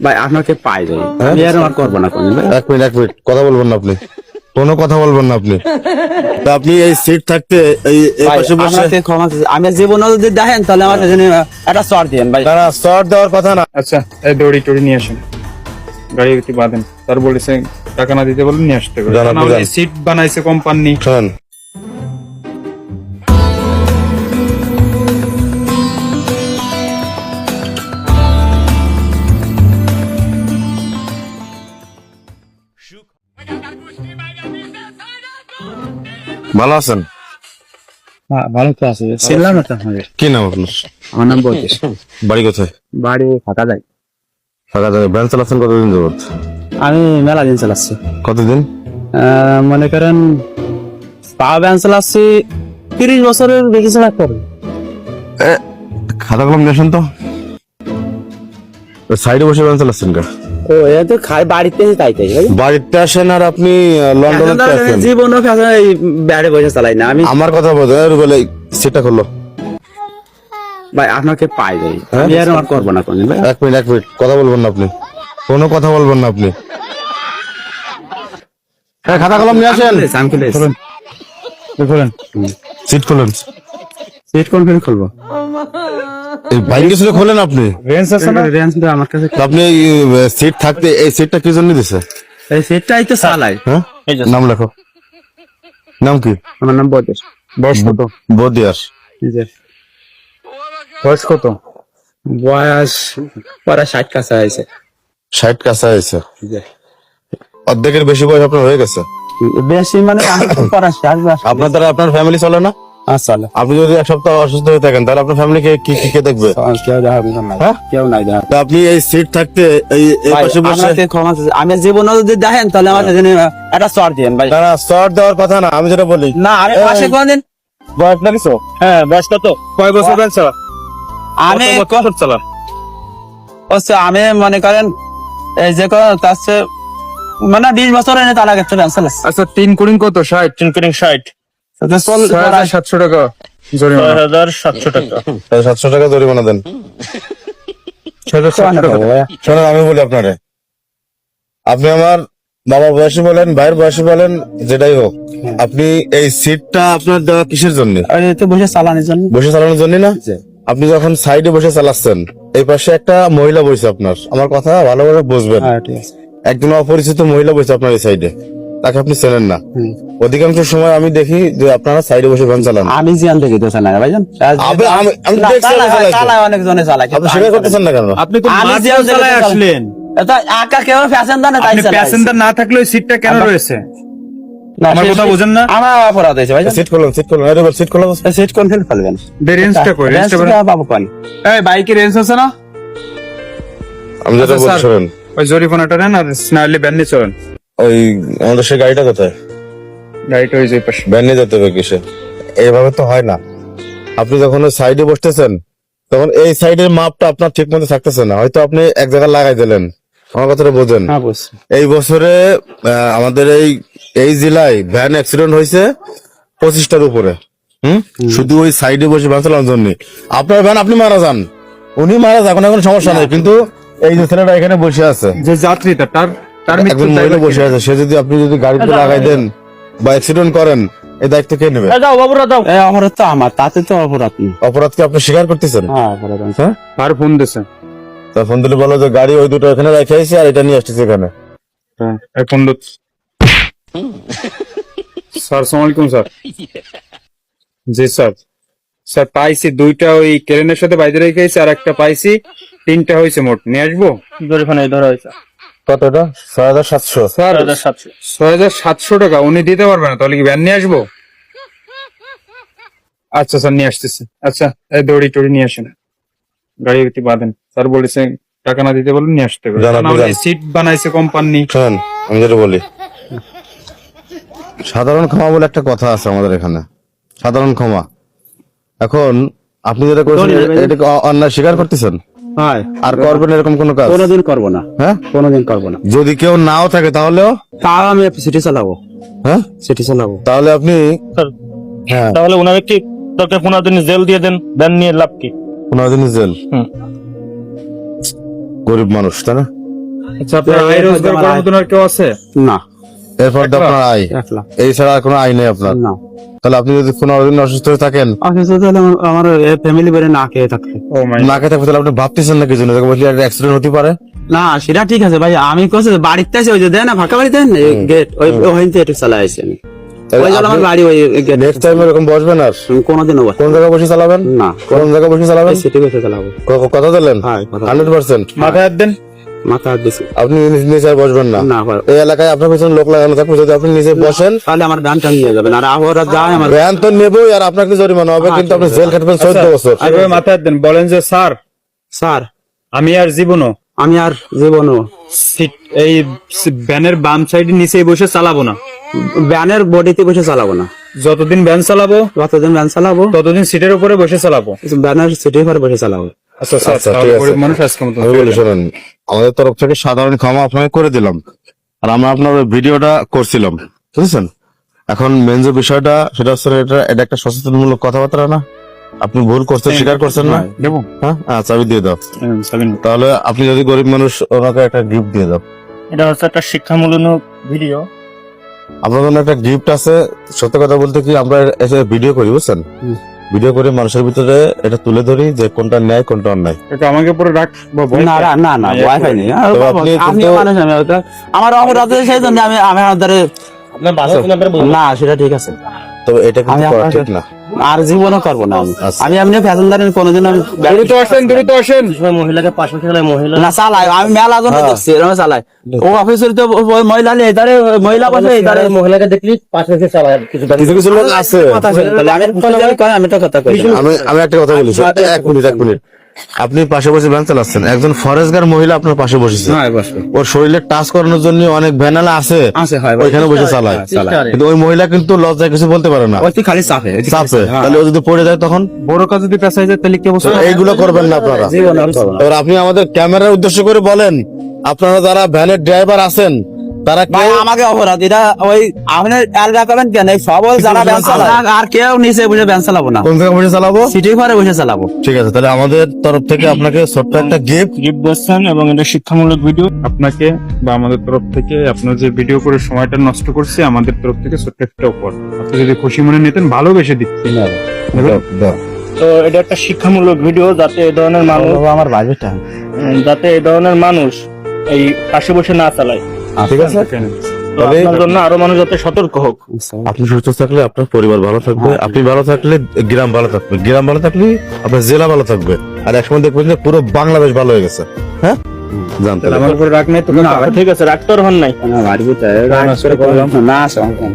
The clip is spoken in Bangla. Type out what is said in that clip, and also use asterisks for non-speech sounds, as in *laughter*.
ভাই আপনাকে পাই যাই হ্যাঁ? আমি আর আমার করব না কোনো ভাই। এক মিনিট এক মিনিট কথা বলবেন না আপনি। কোনো কথা বলবেন না আপনি। তা আপনি এই সিট থাকতে এই এই পাশে বসে ক্ষমা আমি জীবনে যদি দেখেন তাহলে আমার জন্য একটা দিন ভাই। না না শর্ট দেওয়ার কথা না। আচ্ছা এই দড়ি টড়ি নিয়ে আসেন। গাড়ি একটু বাঁধেন। তার বলেছে টাকা না দিতে বলে নিয়ে আসতে হবে। সিট বানাইছে কোম্পানি ভালো আছেন? ভালো তো আছে। ছিলাম না কি নাম আপনার? আমার নাম বাড়ি কোথায়? বাড়ি ফাঁকা যায় ফাঁকা ব্যান চালাচ্ছেন কতদিন যাবত আমি মেলা দিন চালাচ্ছি। কতদিন? মনে করেন পা ব্যান চালাচ্ছি তিরিশ বছরের বেশি চালা করে। এ, খাতা কলম নিয়েছেন তো। সাইডে বসে ব্যান চালাচ্ছেন কা ও এটা তো খাই বাড়িতে তাই তাই ভাই বাড়িতে আসেন আর আপনি লন্ডনে আসেন। জীবনও ফ্যাশন এই ব্যাড়ে বসে চালাই না আমি আমার কথা বলতে বলে সেটা করল ভাই আপনাকে পাই যাই হ্যাঁ? আমি আর আমার করব না ভাই। এক মিনিট এক মিনিট কথা বলবেন না আপনি। কোনো কথা বলবেন না আপনি। হ্যাঁ খাতা কলম নিয়ে আসেন। সিট খোলেন। সিট কোন ফের খুলবো। এই বাইক কিছু খোলেন আপনি? রেঞ্জ আছে না? রেঞ্জ তো আমার কাছে আপনি সিট থাকতে এই সিটটা কি জন্য দিছে? এই সিটটাই তো চালাই। হ্যাঁ? নাম লেখো। নাম কি? আমার নাম বয়স কত? বদিয়াস বয়স কত? বয়স পরে ষাট কাছে আছে ষাট কাছে আছে অর্ধেকের বেশি বয়স আপনার হয়ে গেছে? বেশি মানে *coughs* আপনার দ্বারা আপনার ফ্যামিলি চলে না? আসলে আপনি যদি এক সপ্তাহ অসুস্থ হয়ে থাকেন তাহলে আপনার ফ্যামিলিকে কি কি কে দেখবে? কেউ দেখা না হ্যাঁ? কেউ নাই আপনি এই সিট থাকতে এই পাশে বসে। আমি জীবনে যদি দেখেন তাহলে আমার একটা চর দিন ভাই। না শর্ট দেওয়ার কথা না আমি যেটা বলি। না আমি পাশে কোনদিন? বয়স না কিছু হ্যাঁ বয়স কত? কয় বছর চালা? আমি কত চালা? হচ্ছে আমি মনে করেন এই যে কোনো তার চেয়ে মানে বিশ বছর এনে তার আগে চলে আসলে আচ্ছা তিন কুড়িং কত? ষাট। তিন কুড়িং ষাট। সাতশো টাকা জরিমানা। হাজার সাতশো টাকা। *laughs* সাতশো টাকা জরিমানা দেন। শোনেন আমি বলি আপনারে। আপনি আমার বাবা বয়সী বলেন ভাইয়ের বয়সী বলেন যেটাই হোক আপনি এই সিটটা আপনার দেওয়া কিসের জন্য? তো বসে চালানোর জন্য। বসে চালানোর জন্য না? আপনি যখন সাইডে বসে চালাচ্ছেন এই পাশে একটা মহিলা বসে আপনার। আমার কথা ভালোভাবে বুঝবেন। হ্যাঁ একজন অপরিচিত মহিলা বসে আপনার এই সাইডে তাকে আপনি চেনেন না। অধিকাংশ সময় আমি দেখি যে আপনারা সাইডে বসে ভ্যান চালান। আমি জিয়ান থেকে তো চালাই না আমি-। অনেক জনে আপনি করতেছেন কেন? আপনি তো জিয়ান চালাই। আসলেন। এটা আঁকা কেউ ফ্যাশন দেন তাই আপনি প্যাসেঞ্জার না থাকলে সিটটা কেন রয়েছে? না, আমার কথা বোঝেন না? আমার অপরাধ হয়েছে ভাইজান। সিট খুলুন সিট আরে সিট কোন ফেল ফেলবেন রেঞ্জটা কই রেঞ্জটা বাবু কোন? এই বাইকের রেঞ্জ আছে না? আমি যেটা আচ্ছা, বলছি স্যার। শোনেন। ওই জরিমানাটা নেন আর স্নাইলি ব্যান নিয়ে চলেন। ওই আমাদের সে গাড়িটা কোথায়? গাড়িটা ওই যে এই পাশে। ভ্যান নিয়ে যেতে হবে কিসে? এইভাবে তো হয় না। আপনি যখন সাইডে বসতেছেন তখন এই সাইডের মাপটা আপনার ঠিক মতো থাকতেছে না। হয়তো আপনি এক জায়গায় লাগাই দিলেন। আমার কথাটা বোঝেন। হ্যাঁ এই বছরে আমাদের এই এই জেলায় ভ্যান অ্যাক্সিডেন্ট হয়েছে পঁচিশটার উপরে। হুম? শুধু ওই সাইডে বসে ভ্যান চালানোর জন্য। আপনার ভ্যান আপনি মারা যান। উনি মারা যান কোনো কোনো সমস্যা নেই। কিন্তু এই যে ছেলেটা এখানে বসে আছে। যে যাত্রীটা তার তার একজন মহিলা বসে আছে সে যদি আপনি যদি গাড়িতে লাগাই দেন বা অ্যাক্সিডেন্ট করেন এই দায়িত্ব কে নেবে? দাও বাবুরা দাও এই অপরাধ তো আমার তাতে তো অপরাধ নেই। অপরাধকে আপনি স্বীকার করতেছেন? হ্যাঁ অপরাধ আছে। হ্যাঁ? আর ফোন দিছে। তা ফোন দিলে বলো যে গাড়ি ওই দুটো এখানে রেখে আইছি আর এটা নিয়ে আসতেছে এখানে। হ্যাঁ ফোন দিচ্ছে। স্যার সালাম আলাইকুম স্যার। জি স্যার। স্যার পাইছি দুইটা ওই কেরেনের সাথে বাইরে রেখে আইছি আর একটা পাইছি তিনটা হয়েছে মোট। নিয়ে আসব? জরিমানা ধরা হয়েছে। কতটা? ছয় হাজার সাতশো। স্যার ছয় হাজার সাতশো টাকা উনি দিতে পারবে না তাহলে কি ভ্যান নিয়ে আসব? আচ্ছা স্যার নিয়ে আসতেছি। আচ্ছা এই দড়ি টড়ি নিয়ে আসেন। গাড়ি একটু বাঁধেন। স্যার বলেছে টাকা না দিতে বলে নিয়ে আসতে হবে সিট বানাইছে কোম্পানি শোনেন আমি যেটা বলি। সাধারণ ক্ষমা বলে একটা কথা আছে আমাদের এখানে। সাধারণ ক্ষমা। এখন আপনি যেটা করছেন Sorry, এটা অন্যায় স্বীকার করতেছেন? হ্যাঁ। আর করবেন এরকম কোনো কাজ? কোনোদিন করব না। হ্যাঁ? কোনোদিন করব না। যদি কেউ নাও থাকে তাহলেও? তাও আমি সিটি চালাবো। হ্যাঁ? সিটি চালাবো। তাহলে আপনি হ্যাঁ। তাহলে ওনার কি দরকার পনেরো দিন জেল দিয়ে দেন? ব্যান নিয়ে লাভ কি? পনেরো দিন জেল? হুম। গরিব মানুষ তাই না? আচ্ছা আপনার আয় রোজগার করার মতন আর কেউ আছে? না। এরপর আপনার আয়। এই ছাড়া আর কোনো আয় নেই আপনার? না। তাহলে আপনি যদি পনেরো দিন অসুস্থ হয়ে থাকেন অসুস্থ হলে আমার- ফ্যামিলি বেড়ে না খেয়ে মাই না খেতে থাকবে তাহলে আপনি ভাবতেছেন না কিছু না বলছি একটা অ্যাক্সিডেন্ট হতে পারে। না সেটা ঠিক আছে ভাই। আমি কোথায় বাড়িতে আছি ওই যে দেয় না ফাঁকা বাড়িতে গেট ওই ওখান থেকে একটু চালাই আসি আমি ওই জন্য আমার বাড়ি ওই গেট নেক্সট টাইম এরকম বসবেন আর? কোনোদিনও কোন জায়গায় বসে চালাবেন? না কোন জায়গায় বসে চালাবেন? সিটি বসে চালাবো। ক- ক- কথা দিলেন? হ্যাঁ। হান্ড্রেড পার্সেন্ট মাথায় দেন। মাথা দিছি আপনি নিজ- বসবেন না? না এই এলাকায় আপনার পিছনে লোক লাগানো থাকবে যদি আপনি নিজে বসেন তাহলে আমার ডান নিয়ে যাবেন। আর আবহাওয়া যায় আমার ভ্যান তো নেবই আর আপনাকে জরিমানা হবে কিন্তু আপনি জেল খাটবেন চোদ্দ বছর। এভাবে দেন বলেন যে স্যার স্যার আমি আর জীবনও। আমি আর জীবনও। এই ভ্যানের বাম সাইডে নিচে বসে চালাবো না। ব্যানের বডিতে বসে চালাবো না। যতদিন ভ্যান চালাবো যতদিন ব্যান চালাবো ততদিন সিটের উপরে বসে চালাবো। ব্যানের সিটের উপরে বসে চালাবো। আচ্ছা আচ্ছা, তাহলে গরিব মানুষ আজকে মতো আমি আমাদের তরফ থেকে সাধারণ ক্ষমা আপনাকে করে দিলাম। আর আমরা আপনার ওই ভিডিওটা করছিলাম বুঝেছেন? এখন মেন যে বিষয়টা সেটা হচ্ছে এটা এটা একটা সচেতনমূলক কথাবার্তা না। আপনি ভুল করছেন স্বীকার করছেন না? দেবো। হ্যাঁ? আচ্ছা আমি দিয়ে দাও। তাহলে আপনি যদি গরিব মানুষ ওনাকে একটা গিফট দিয়ে দাও। এটা হচ্ছে একটা শিক্ষামূলক ভিডিও। আপনার জন্য একটা গিফট আছে। সত্য কথা বলতে কি আমরা এসে ভিডিও করি বুঝছেন। ভিডিও করে মানুষের ভিতরে এটা তুলে ধরি যে কোনটা ন্যায় কোনটা অন্যায়। এটা আমাকে পরে ডাক না না না না ওয়াইফাই নেই আপনি মানুষ আমি আমার অপরাধ সেই জন্য আমি আমি আপনার আপনার বাসা না সেটা ঠিক আছে। তবে এটা কিন্তু ঠিক না। আর জীবনও করব না আমি। আচ্ছা। আমি এমনি প্যাসেঞ্জারের কোনোদিন আমি দ্রুত আসেন দ্রুত আসেন। মহিলাকে পাশে মহিলা। না চালাই আমি মেলা জন হ্যাঁ। দেখছি এরকম চালাই ও অফিসের তো মহিলা নেই এধারে মহিলা বসে এধারে মহিলাকে দেখলি পাশে চালায় কিছু কিছু কিছু লোক আছে। কথা আমি আমি তো কথা কই আমি আমি একটা কথা বলি এক মিনিট এক মিনিট। আপনি পাশে বসে ভ্যান চালাচ্ছেন। একজন ফরেস্টগার মহিলা আপনার পাশে বসেছে। হ্যাঁ ওর শরীরে টাচ করানোর জন্য অনেক ভ্যানালা আছে। আছে ওইখানে বসে চালায়। কিন্তু ওই মহিলা কিন্তু লজ্জায় কিছু বলতে পারে না। ওই খালি চাপে চাপে। হ্যাঁ। তাহলে ও যদি পড়ে যায় তখন? বড় কাজ যদি পেশায় যায় তাহলে কি অবস্থা? এইগুলো করবেন না আপনারা। এবার আপনি আমাদের ক্যামেরার উদ্দেশ্য করে বলেন আপনারা যারা ভ্যানের ড্রাইভার আছেন তারা কেউ আমাকে অপরাধ এটা ওই আপনি আলগা করবেন কেন? এই সবল যারা ব্যান চালায় আর কেউ নিচে বসে ব্যান চালাবো না। কোন জায়গায় বসে চালাবো? সিটি ঘরে বসে চালাবো। ঠিক আছে তাহলে আমাদের তরফ থেকে আপনাকে ছোট্ট একটা গিফট গিফট দিচ্ছেন এবং এটা শিক্ষামূলক ভিডিও আপনাকে বা আমাদের তরফ থেকে আপনার যে ভিডিও করে সময়টা নষ্ট করছে আমাদের তরফ থেকে ছোট্ট একটা উপর আপনি যদি খুশি মনে নিতেন ভালোবেসে দিচ্ছি তো এটা একটা শিক্ষামূলক ভিডিও যাতে এই ধরনের মানুষ আমার বাজেটটা। যাতে এই ধরনের মানুষ এই পাশে বসে না চালায়। ঠিক আছে? তবে- আপনার জন্য আরও মানুষ যাতে সতর্ক হোক। আপনি সুস্থ থাকলে আপনার পরিবার ভালো থাকবে আপনি ভালো থাকলে গ্রাম ভালো থাকবে। গ্রাম ভালো থাকলে আপনার জেলা ভালো থাকবে। আর একসময় দেখবেন যে পুরো বাংলাদেশ ভালো হয়ে গেছে। হ্যাঁ? জানতে আমার উপরে রাগ নাই তো ঠিক আছে রাখতে হন নাই। না